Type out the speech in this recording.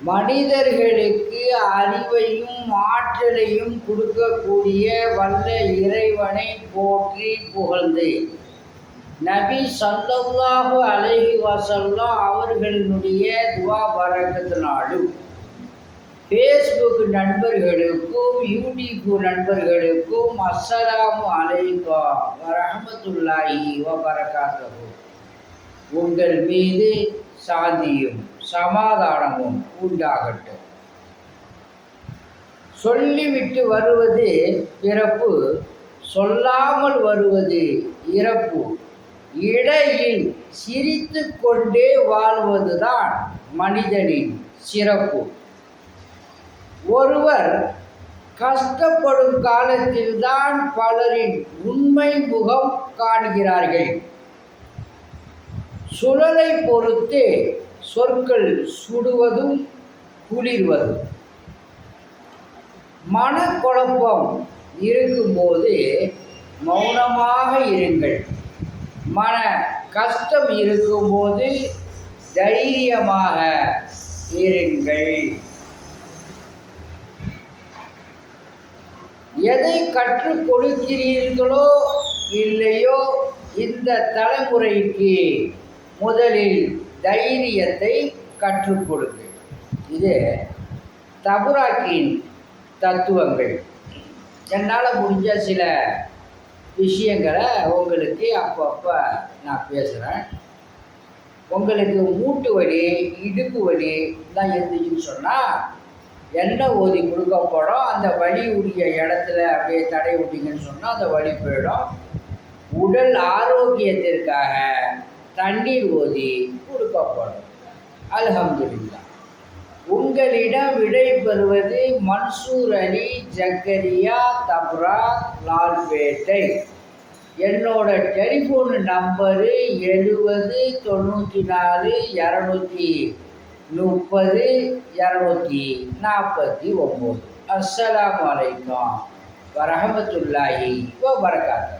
மனிதர்களுக்கு அறிவையும் ஆற்றலையும் கொடுக்கக்கூடிய வல்ல இறைவனை போற்றி புகழ்ந்தேன். நபி சல்லாஹு அலஹி வசல்லா அவர்களினுடைய துவா பரக்கத்தினாலும் ஃபேஸ்புக் நண்பர்களுக்கும் யூடியூப் நண்பர்களுக்கும் அஸ்ஸலாமு அலைக்கும் வரஹமத்துல்லாஹி வபரகாத்துஹு உங்கள் மீது சாந்தியும் சமாதானமும் உண்டாகட்டும். சொல்லிவிட்டு வருவது பிறப்பு சொல்லாமல் வருவது இறப்பு. இடையில் சிரித்து கொண்டே வாழ்வதுதான் மனிதனின் சிறப்பு. ஒருவர் கஷ்டப்படும் காலத்தில்தான் பலரின் உண்மை முகம் காண்கிறார்கள். சுழலை பொறுத்து சொற்கள் சுடுவதும் குளிர்வதும். மனக்குழப்பம் இருக்கும்போது மௌனமாக இருங்கள். மன கஷ்டம் இருக்கும்போது தைரியமாக இருங்கள். எதை கற்றுக் கொடுக்கிறீர்களோ இல்லையோ இந்த தலைமுறைக்கு முதலில் தைரியத்தை கற்றுக் கொடுங்க. இது தபுராக்கின் தத்துவங்கள். என்னால் முடிஞ்ச சில விஷயங்களை உங்களுக்கு அப்பப்போ நான் பேசுகிறேன் உங்களுக்கு மூட்டு வலி இடுப்பு வலி தான் இருந்துச்சுன்னு சொன்னால் எண்ணெய் ஓதி கொடுக்கப்படும் அந்த வலி உரிய இடத்துல அப்படியே தடை விட்டீங்கன்னு சொன்னால் அந்த வலி போயிடும். உடல் ஆரோக்கியத்திற்காக தண்ணீர் ஓதி கொடுக்கப்படும். அல்ஹம்துலில்லாஹ் உங்களிடம் விடை பெறுவது மன்சூர் அலி ஜக்கரியா தப்ரா லால்பேட்டை. என்னோட டெலிஃபோன் நம்பரு எழுபது தொண்ணூற்றி நாலு இரநூத்தி முப்பது இரநூத்தி நாற்பத்தி ஒம்பது. அஸ்லாம் வலைக்கம் வரமத்துல்லாஹி வபரகாத்து